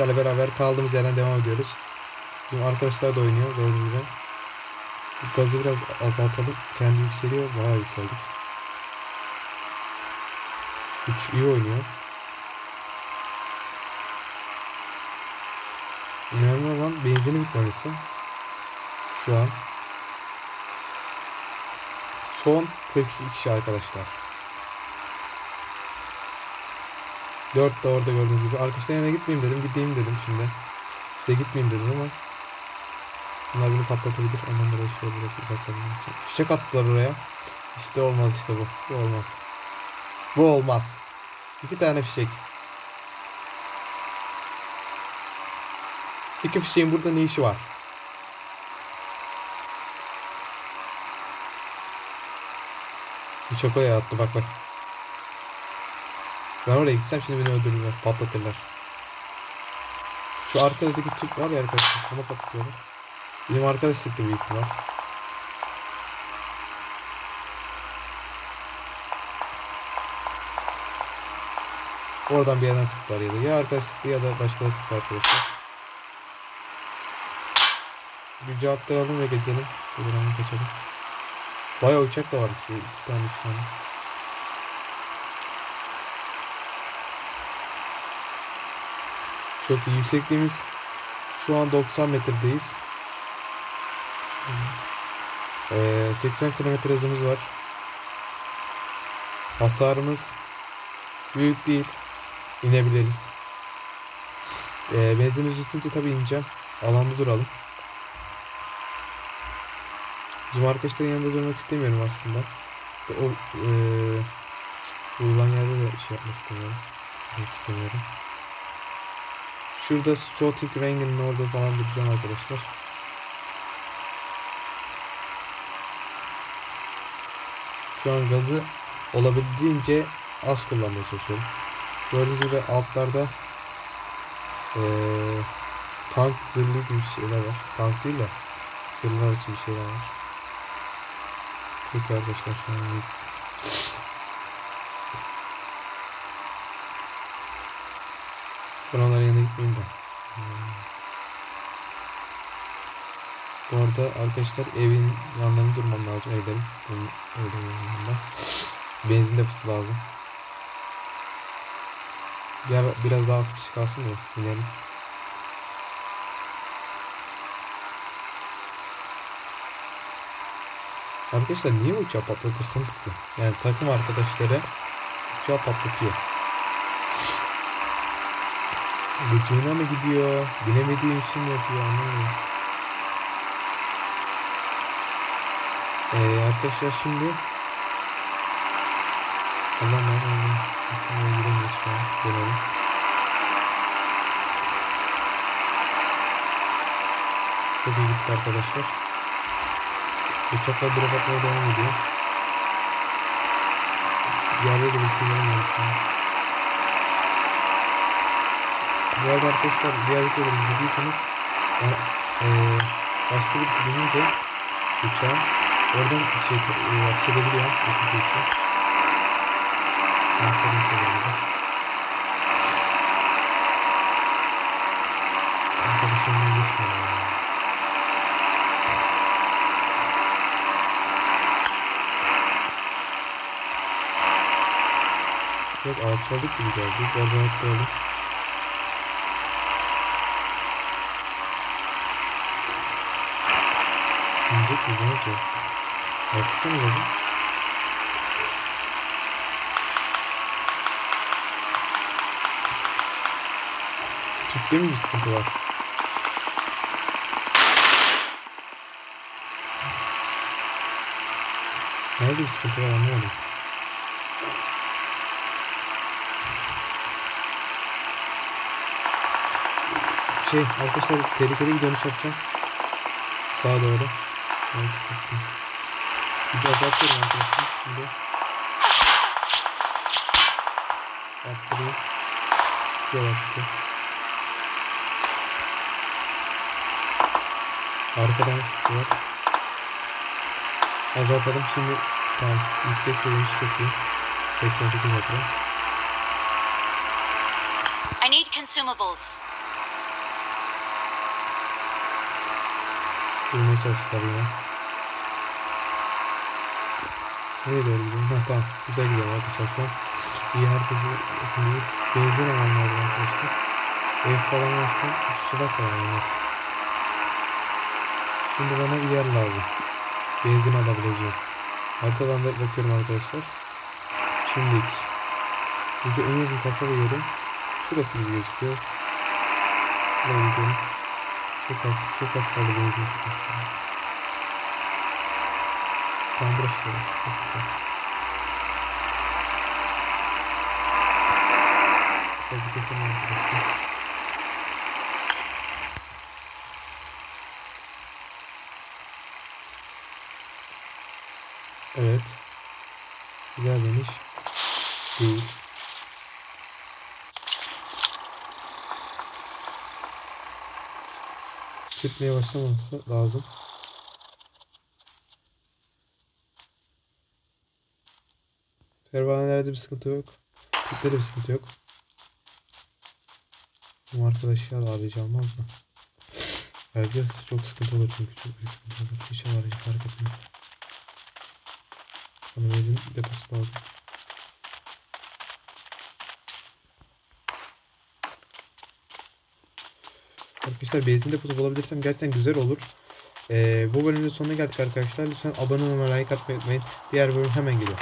arkadaşlarla beraber kaldığımız yerden devam ediyoruz. Bizim arkadaşlar da oynuyor gördüğünüz gibi. Gazı biraz azaltalım. Kendi yükseliyor. Bayağı yükseldik. 3 iyi oynuyor. Önemli olan benzini bitmemesi. Şu an. Son 42 kişi arkadaşlar. 4 de orada gördüğünüz gibi. Arkadaşlar yanına gitmeyeyim dedim. Gideyim dedim şimdi. Size gitmeyeyim dedim ama. Bunlar beni patlatabilir. Ondan dolayı şöyle biraz uzaklanmam için. Fişek attılar oraya. İşte olmaz işte bu. Bu olmaz. Bu olmaz. İki tane fişek. İki fişeğin burada ne işi var? Bir şakoya attı bak bak. Ben oraya gitsem şimdi beni öldürürler. Patlatırlar. Şu arkadaki Türk var ya arkadaşlar. Onu patlatıyorlar. Benim arkadaş sıktı büyük ihtimal. Oradan bir yerden sıktılar ya da ya arkadaş sıktı ya da başkaları sıktı arkadaşlar. Gücü arttıralım ve gidelim. Buradan kaçalım. Bayağı uçak da var. Şu iki tane üç tane. Çok. Yüksekliğimiz şu an 90 metredeyiz. Ee, 80 kilometre hızımız var. Hasarımız büyük değil. İnebiliriz. Ee, benzinimiz üstünce tabii ineceğim. Alanda duralım. Bizim arkadaşların yanında durmak istemiyorum aslında. O eee uyulan yerde de şey yapmak istemiyorum. Durmak istemiyorum. Şurada Strotic Rangen'in orada falan duracağım arkadaşlar. Şu an gazı olabildiğince az kullanmaya çalışıyorum. Gördüğünüz gibi altlarda eee tank zırhlı gibi şeyler var. Tank değil de zırhlı arası bir şeyler var. Peki arkadaşlar şu an onların yanına gitmeyeyim de. Bu arada arkadaşlar evin yanlarında durmam lazım evlerin. Evlerin yanında. Benzin deposu lazım. Biraz, biraz daha az kişi kalsın da inelim. Arkadaşlar niye uçağı patlatırsınız ki? Yani takım arkadaşları uçağı patlatıyor. Gıcığına mı gidiyor? Bilemediğim için yapıyor anlamıyorum. Ee, arkadaşlar şimdi Allah Allah Allah. Aslında giremeyiz şu an. Dönelim. Çok iyi gitti arkadaşlar. Uçaklar drop atmaya devam ediyor. Yerde de bir sinyal var şu an. Bu arada arkadaşlar diğer videoları izlediyseniz ben, eee başka birisi binince uçağa oradan şey e, atış edebiliyor. Düşünce uçağı. Aferin şeylerimize. Arkadaşlarımdan geçmiyor. Biraz alçaldık gibi geldi. Biraz rahatlayalım. İnecek miyiz? Ne olacak? Artsana biraz. Tüpte mi bir sıkıntı var? Nerede bir sıkıntı var anlamadım. Şey arkadaşlar tehlikeli bir dönüş yapacağım. Sağa doğru. Gücü azaltıyorum arkadaşlar. Şimdi. Arttırayım. Sıkıyorlar çünkü. Arkadan sıkıyorlar. Azaltalım. Şimdi tamam. Yüksek seviyemiz çok iyi. 88 metre. I need consumables. Bulmaya çalıştılar yine. Nereye doğru gidiyorum? Tamam. Güzel gidiyor arkadaşlar şu an. İyi herkesi yapıyoruz. Benzin lazım arkadaşlar. Ev falan varsa suda kalamaz. Şimdi bana bir yer lazım. Benzin alabileceğim. Haritadan da bakıyorum arkadaşlar. Şimdi bize en yakın kasaba yeri şurası gibi gözüküyor. Buraya gidelim. Çok az, çok az kaldı benzin kaldı. Tamam burası da. Çok güzel. Gazı keselim arkadaşlar. Evet. Güzel bir iş. Değil. Tütmeye başlamaması lazım. Pervanelerde bir sıkıntı yok. Tüpte de bir sıkıntı yok. Bu arkadaş ya da almaz da. Vereceğiz çok sıkıntı olur çünkü çok büyük sıkıntı olur. İnşallah arayıcı fark etmez. Bana benzin deposu lazım. Arkadaşlar benzin deposu bulabilirsem gerçekten güzel olur. Ee, bu bölümün sonuna geldik arkadaşlar. Lütfen abone olmayı, like atmayı unutmayın. Diğer bölüm hemen geliyor.